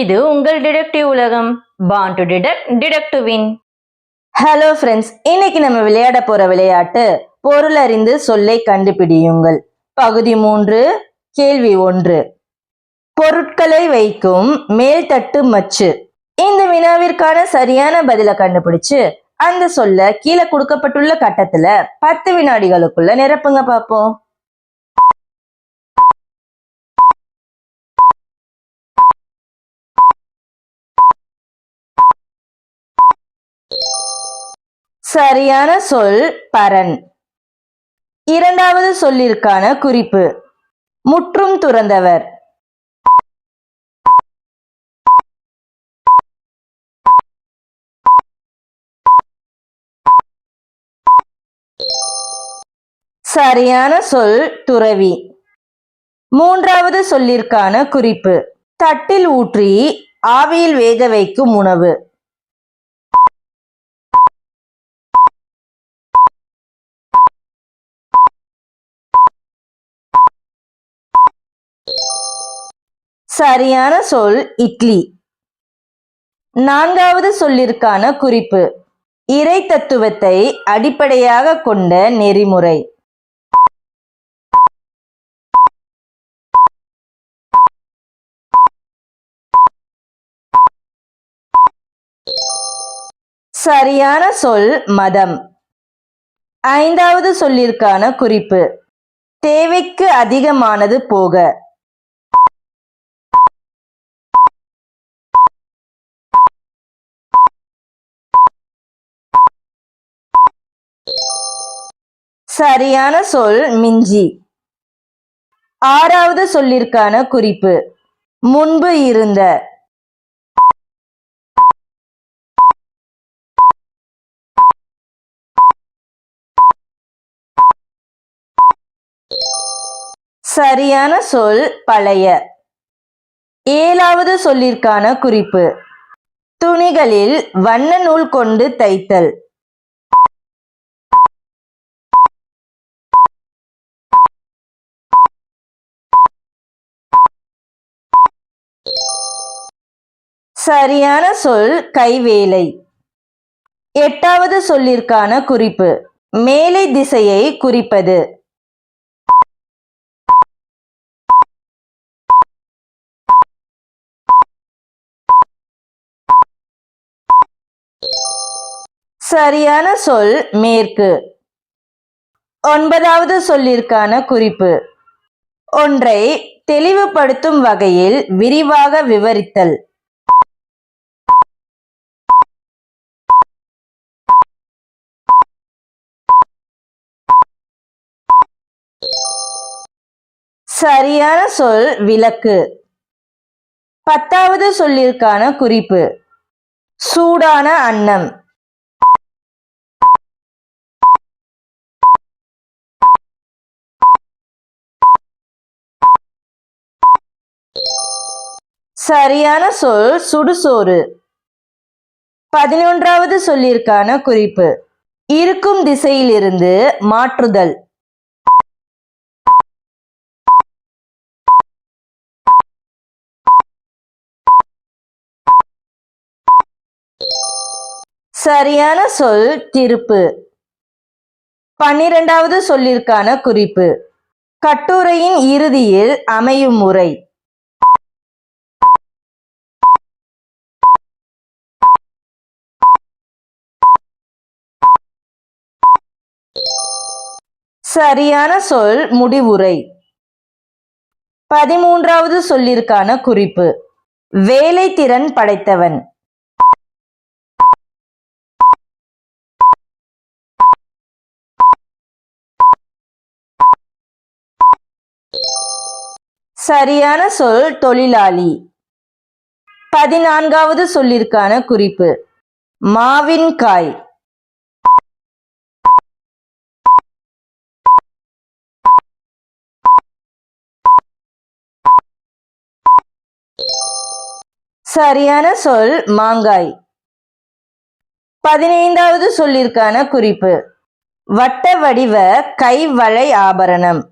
இது உங்கள் டிடெக்டிவ் உலகம். Born to detect detect win hello friends இன்னைக்கு நம்ம விளையாட போற விளையாட்டு பொருள் அறிந்து சொல்லை கண்டுபிடியுங்கள். பகுதி மூன்று கேள்வி ஒன்று. பொருட்களை வைக்கும் மேல்தட்டு மச்சு. இந்த வினாவிற்கான சரியான பதிலை கண்டுபிடிச்சு அந்த சொல்ல கீழே கொடுக்கப்பட்டுள்ள கட்டத்துல பத்து வினாடிகளுக்குள்ள நிரப்புங்க பார்ப்போம். சரியான சொல் பரன். இரண்டாவது சொல்லிற்கான குறிப்பு. முற்றும் துறந்தவர். சரியான சொல் துறவி. மூன்றாவது சொல்லிற்கான குறிப்பு. தட்டில் ஊற்றி ஆவியில் வேக வைக்கும் உணவு. சரியான சொல் இட்லி. நான்காவது சொல்லிற்கான குறிப்பு. இறை தத்துவத்தை அடிப்படையாக கொண்ட நெறிமுறை. சரியான சொல் மதம். ஐந்தாவது சொல்லிற்கான குறிப்பு. தேவைக்கு அதிகமானது போக. சரியான சொல் மிஞ்சி. ஆறாவது சொல்லிற்கான குறிப்பு. முன்பு இருந்த. சரியான சொல் பழைய. ஏழாவது சொல்லிற்கான குறிப்பு. துணிகளில் வண்ண நூல் கொண்டு தைத்தல். சரியான சொல் கைவேலை. எட்டாவது சொல்லிற்கான குறிப்பு. மேலை திசையை குறிப்பது. சரியான சொல் மேற்கு. ஒன்பதாவது சொல்லிற்கான குறிப்பு. ஒன்றை தெளிவுபடுத்தும் வகையில் விரிவாக விவரித்தல். சரியான சொல் விளக்கு. பத்தாவது சொல்லிற்கான குறிப்பு. சூடான அன்னம். சரியான சொல் சுடுசோறு. பதினொன்றாவது சொல்லிற்கான குறிப்பு. இருக்கும் திசையிலிருந்து மாற்றுதல். சரியான சொல் திருப்பு. பன்னிரெண்டாவது சொல்லிற்கான குறிப்பு. கட்டுரையின் இறுதியில் அமையும் முறை. சரியான சொல் முடிவுரை. பதிமூன்றாவது சொல்லிற்கான குறிப்பு. வேலை திறன் படைத்தவன். சரியான சொல் தொழிலாளி. பதினான்காவது சொல்லிற்கான குறிப்பு. மாவின் காய். சரியான சொல் மாங்காய். பதினைந்தாவது சொல்லிற்கான குறிப்பு. வட்ட வடிவ கைவளை ஆபரணம்.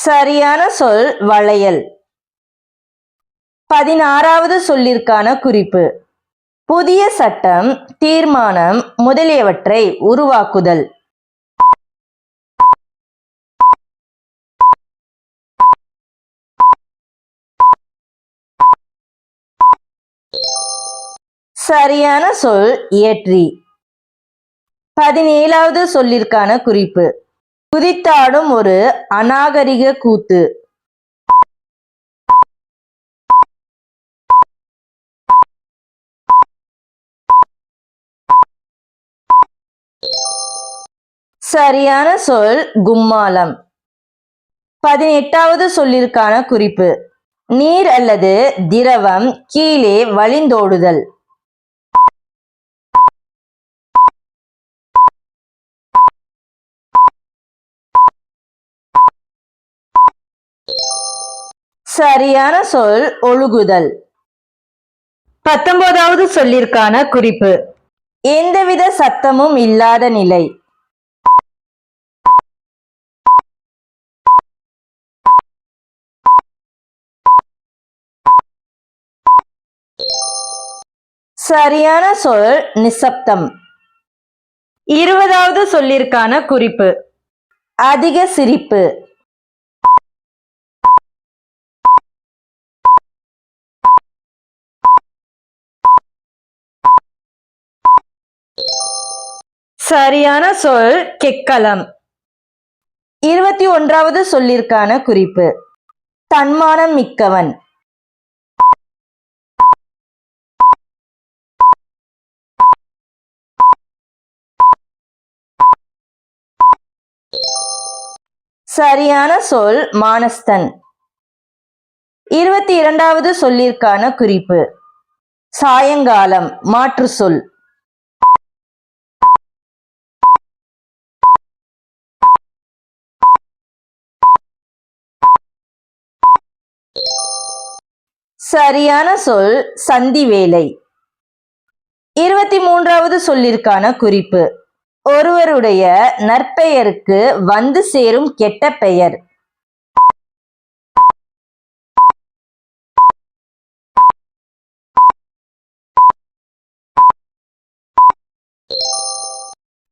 சரியான சொல் வளையல். பதினாறாவது சொல்லிற்கான குறிப்பு. புதிய சட்டம் தீர்மானம் முதலியவற்றை உருவாக்குதல். சரியான சொல் இயற்றி. பதினேழாவது சொல்லிற்கான குறிப்பு. குதித்தாடும் ஒரு அநாகரிக கூத்து. சரியான சொல் கும்மாளம். பதினெட்டாவது சொல்லிற்கான குறிப்பு. நீர் அல்லது திரவம் கீழே வழிந்தோடுதல். சரியான சொல் ஒழுகுதல். பத்தொன்பதாவது சொல்லிற்கான குறிப்பு. எந்தவித சத்தமும் இல்லாத நிலை. சரியான சொல் நிசப்தம். இருபதாவது சொல்லிற்கான குறிப்பு. அதிக சிரிப்பு. சரியான சொல் கெக்களம் இருபத்தி ஒன்றாவது சொல்லிற்கான குறிப்பு. தன்மானம் மிக்கவன். சரியான சொல் மானஸ்தன். இருபத்தி இரண்டாவது சொல்லிற்கான குறிப்பு. சாயங்காலம் மாற்று சொல். சரியான சொல் சந்தி வேலை. இருபத்தி மூன்றாவது சொல்லிற்கான குறிப்பு. ஒருவருடைய நற்பெயருக்கு வந்து சேரும் கெட்ட பெயர்.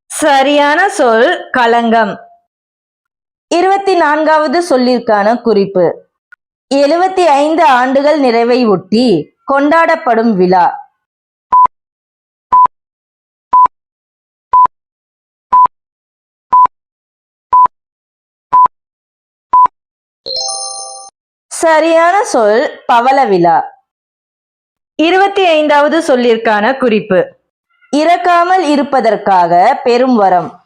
சரியான சொல் களங்கம். இருபத்தி நான்காவது சொல்லிற்கான குறிப்பு. எழுபத்தி ஐந்து ஆண்டுகள் நிறைவை ஒட்டி கொண்டாடப்படும் விழா. சரியான சொல் பவள விழா. இருபத்தி ஐந்தாவது சொல்லிற்கான குறிப்பு. இறக்காமல் இருப்பதற்காக பெரும் வரம்.